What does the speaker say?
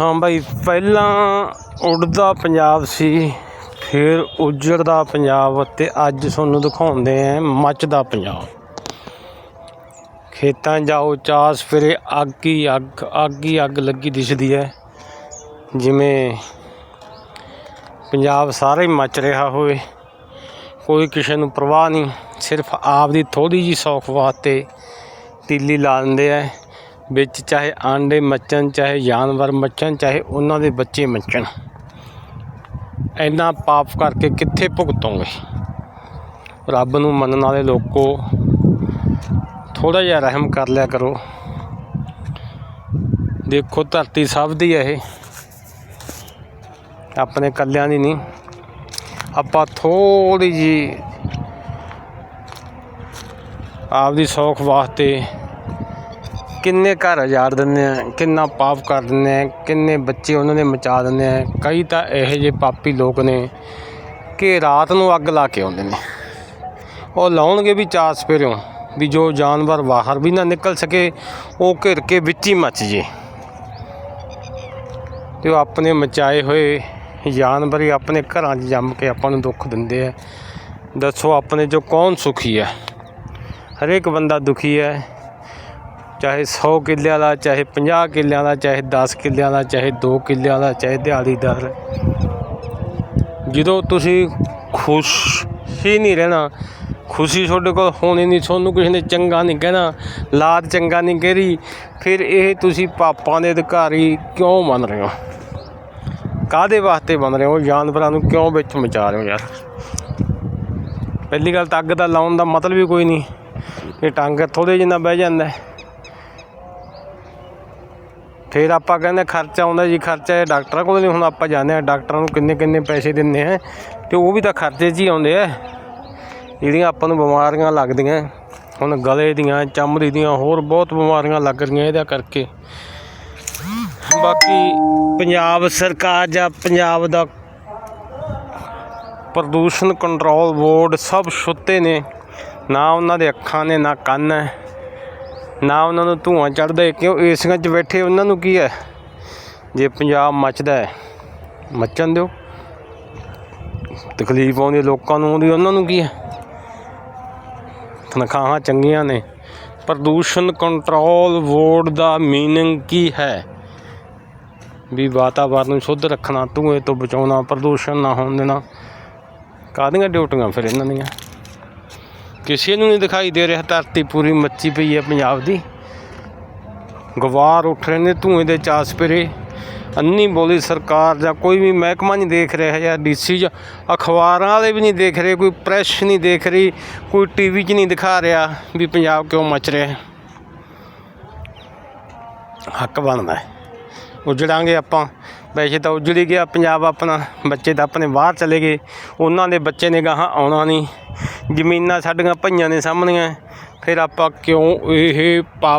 ਹਾਂ ਬਾਈ, ਪਹਿਲਾਂ ਉੱਡਦਾ ਪੰਜਾਬ ਸੀ, ਫਿਰ ਉੱਜੜਦਾ ਪੰਜਾਬ ਅਤੇ ਅੱਜ ਤੁਹਾਨੂੰ ਦਿਖਾਉਂਦੇ ਆ ਮੱਚਦਾ ਪੰਜਾਬ। ਖੇਤਾਂ ਜਾਓ, ਚਾਸ ਫਿਰੇ, ਅੱਗ ਹੀ ਅੱਗ ਅੱਗ ਹੀ ਅੱਗ ਲੱਗੀ ਦਿਸਦੀ ਹੈ। ਜਿਵੇਂ ਪੰਜਾਬ ਸਾਰਾ ਹੀ ਮੱਚ ਰਿਹਾ ਹੋਵੇ, ਕੋਈ ਕਿਸੇ ਨੂੰ ਪਰਵਾਹ ਨਹੀਂ, ਸਿਰਫ ਆਪ ਦੀ ਥੋੜੀ ਜੀ ਸੌਖ ਵਾਸਤੇ ਤੀਲੀ ਲਾ ਦਿੰਦੇ ਆ ਵਿੱਚ ਚਾਹੇ ਆਂਡੇ ਮੱਚਣ, ਚਾਹੇ ਜਾਨਵਰ ਮੱਚਣ, ਚਾਹੇ ਉਹਨਾਂ ਦੇ ਬੱਚੇ ਮੱਚਣ। ਇੰਨਾ ਪਾਪ ਕਰਕੇ ਕਿੱਥੇ ਭੁਗਤੋਗੇ? ਰੱਬ ਨੂੰ ਮੰਨਣ ਵਾਲੇ ਲੋਕੋ ਥੋੜਾ ਜਿਹਾ ਰਹਿਮ ਕਰ ਲਿਆ ਕਰੋ। ਦੇਖੋ, ਧਰਤੀ ਸਭ ਦੀ ਹੈ ਇਹ। ਆਪਣੇ ਕੱਲਿਆਂ ਦੀ ਨਹੀਂ। ਆਪਾਂ ਥੋੜੀ ਜੀ ਆਪਦੀ ਸੌਖ ਵਾਸਤੇ ਕਿੰਨੇ ਘਰ ਉਜਾੜ ਦਿੰਦੇ ਆ, ਕਿੰਨਾ ਪਾਪ ਕਰ ਦਿੰਦੇ ਆ, ਕਿੰਨੇ ਬੱਚੇ ਉਹਨਾਂ ਦੇ ਮਚਾ ਦਿੰਦੇ ਆ। ਕਈ ਤਾਂ ਇਹੋ ਜਿਹੇ ਪਾਪੀ ਲੋਕ ਨੇ ਕਿ ਰਾਤ ਨੂੰ ਅੱਗ ਲਾ ਕੇ ਆਉਂਦੇ ਨੇ। ਉਹ ਲਾਉਣਗੇ ਵੀ ਚਾਰ ਸਪੇਰਿਓਂ ਵੀ ਜੋ ਜਾਨਵਰ ਬਾਹਰ ਵੀ ਨਾ ਨਿਕਲ ਸਕੇ, ਉਹ ਘਿਰ ਕੇ ਵਿੱਚ ਹੀ ਮੱਚ ਜੇ। ਤੇ ਉਹ ਆਪਣੇ ਮਚਾਏ ਹੋਏ ਜਾਨਵਰ ਹੀ ਆਪਣੇ ਘਰਾਂ 'ਚ ਜੰਮ ਕੇ ਆਪਾਂ ਨੂੰ ਦੁੱਖ ਦਿੰਦੇ ਆ। ਦੱਸੋ ਆਪਣੇ ਜੋ ਕੌਣ ਸੁਖੀ ਹੈ? ਹਰੇਕ ਬੰਦਾ ਦੁਖੀ ਹੈ। ਚਾਹੇ 100 ਕਿੱਲਿਆਂ ਦਾ, ਚਾਹੇ 50 ਕਿੱਲਿਆਂ ਦਾ, ਚਾਹੇ 10 ਕਿੱਲਿਆਂ ਦਾ, ਚਾਹੇ 2 ਕਿੱਲਿਆਂ ਦਾ, ਚਾਹੇ ਦਿਹਾੜੀਦਾਰ ਜਦੋਂ ਤੁਸੀਂ ਖੁਸ਼ ਹੀ ਨਹੀਂ ਰਹਿਣਾ, ਖੁਸ਼ੀ ਤੁਹਾਡੇ ਕੋਲ ਹੋਣੀ ਨਹੀਂ, ਤੁਹਾਨੂੰ ਕਿਸੇ ਨੇ ਚੰਗਾ ਨਹੀਂ ਕਹਿਣਾ ਲਾਤ ਚੰਗਾ ਨਹੀਂ ਕਹਿਰੀ ਫਿਰ ਇਹ ਤੁਸੀਂ ਪਾਪਾਂ ਦੇ ਅਧਿਕਾਰੀ ਕਿਉਂ ਬਣ ਰਹੇ ਹੋ? ਕਾਦੇ ਵਾਸਤੇ ਬਣ ਰਹੇ ਹੋ? ਜਾਨਵਰਾਂ ਨੂੰ ਕਿਉਂ ਵਿੱਚ ਮਚਾ ਰਹੇ ਹੋ ਯਾਰ? ਪਹਿਲੀ ਗੱਲ ਤਾਂ ਅੱਗ ਦਾ ਲਾਉਣ ਦਾ ਮਤਲਬ ਹੀ ਕੋਈ ਨਹੀਂ। ਇਹ ਟੰਗ ਥੋੜੇ ਜਿੰਨਾ ਬਹਿ ਜਾਂਦਾ ਫਿਰ ਆਪਾਂ ਕਹਿੰਦੇ ਖਰਚਾ ਆਉਂਦਾ ਜੀ, ਖਰਚਾ ਇਹ ਡਾਕਟਰਾਂ ਕੋਲ ਨਹੀਂ, ਹੁਣ ਆਪਾਂ ਜਾਂਦੇ ਆ ਡਾਕਟਰਾਂ ਨੂੰ ਕਿੰਨੇ ਕਿੰਨੇ ਪੈਸੇ ਦਿੰਦੇ ਆ ਤੇ ਉਹ ਵੀ ਤਾਂ ਖਰਚੇ 'ਚ ਹੀ ਆਉਂਦੇ ਆ। ਜਿਹੜੀਆਂ ਆਪਾਂ ਨੂੰ ਬਿਮਾਰੀਆਂ ਲੱਗਦੀਆਂ, ਹੁਣ ਗਲੇ ਦੀਆਂ, ਚਮੜੀ ਦੀਆਂ, ਹੋਰ ਬਹੁਤ ਬਿਮਾਰੀਆਂ ਲੱਗ ਰਹੀਆਂ ਇਹਦਾ ਕਰਕੇ। ਬਾਕੀ ਪੰਜਾਬ ਸਰਕਾਰ ਜਾਂ ਪੰਜਾਬ ਦਾ ਪ੍ਰਦੂਸ਼ਣ ਕੰਟਰੋਲ ਬੋਰਡ ਸਭ ਸੁੱਤੇ ਨੇ, ਨਾ ਉਹਨਾਂ ਦੇ ਅੱਖਾਂ ਨੇ, ਨਾ ਕੰਨ ਹੈ। ਨਾ ਉਹਨਾਂ ਨੂੰ ਧੂਆਂ ਚੜਦਾ ਕਿਉਂ ਏਸੀਆਂ 'ਚ ਬੈਠੇ ਉਹਨਾਂ ਨੂੰ ਕੀ ਹੈ? ਜੇ ਪੰਜਾਬ ਮੱਚਦਾ ਹੈ, ਮੱਚਣ ਦਿਓ। ਤਕਲੀਫ ਆਉਂਦੀ ਲੋਕਾਂ ਨੂੰ, ਆਉਂਦੀ ਉਹਨਾਂ ਨੂੰ ਕੀ ਹੈ? ਤਨਖਾਹਾਂ ਚੰਗੀਆਂ ਨੇ, ਪ੍ਰਦੂਸ਼ਣ ਕੰਟਰੋਲ ਬੋਰਡ ਦਾ ਮੀਨਿੰਗ ਕੀ ਹੈ? ਵੀ ਵਾਤਾਵਰਨ ਨੂੰ ਸ਼ੁੱਧ ਰੱਖਣਾ, ਧੂਏ ਤੋਂ ਬਚਾਉਣਾ, ਪ੍ਰਦੂਸ਼ਣ ਨਾ ਹੋਣ ਦੇਣਾ। ਕਾਹਦੀਆਂ ਡਿਊਟੀਆਂ ਫਿਰ ਇਹਨਾਂ ਦੀਆਂ? ਕਿਸੇ ਨੂੰ ਨਹੀਂ ਦਿਖਾਈ ਦੇ ਰਿਹਾ, ਧਰਤੀ ਪੂਰੀ ਮੱਚੀ ਪਈ ਹੈ ਪੰਜਾਬ ਦੀ। ਗਵਾਰ ਉੱਠ ਰਹੇ ਨੇ ਧੂਏ ਦੇ ਚਾਸ ਪਰੇ ਅੰਨੀ ਬੋਲੀ ਸਰਕਾਰ ਜਾਂ ਕੋਈ ਵੀ ਮਹਿਕਮਾ ਨਹੀਂ ਦੇਖ ਰਿਹਾ ਜਾਂ ਡੀਸੀ ਜਾਂ ਅਖਬਾਰਾਂ ਵਾਲੇ ਵੀ ਨਹੀਂ ਦੇਖ ਰਹੇ, ਕੋਈ ਪ੍ਰੈਸ ਨਹੀਂ ਦੇਖ ਰਹੀ, ਕੋਈ ਟੀਵੀ 'ਚ ਨਹੀਂ ਦਿਖਾ ਰਿਹਾ ਵੀ ਪੰਜਾਬ ਕਿਉਂ ਮੱਚ ਰਿਹਾ। ਹੱਕ ਬਣਦਾ ਹੈ। ਉਜੜਾਂਗੇ ਆਪਾਂ। ਵੈਸੇ ਤਾਂ ਉਜੜ ਹੀ ਗਿਆ ਪੰਜਾਬ ਆਪਣਾ। ਬੱਚੇ ਤਾਂ ਆਪਣੇ ਬਾਹਰ ਚਲੇ ਗਏ। ਉਹਨਾਂ ਦੇ ਬੱਚੇ ਨੇ ਗਾਹਾਂ ਆਉਣਾ ਨਹੀਂ। ਜ਼ਮੀਨਾਂ ਸਾਡੀਆਂ ਭਈਆਂ ਨੇ ਸਾਹਮਣੀਆਂ। ਫਿਰ ਆਪਾਂ ਕਿਉਂ ਇਹ ਪਾਪ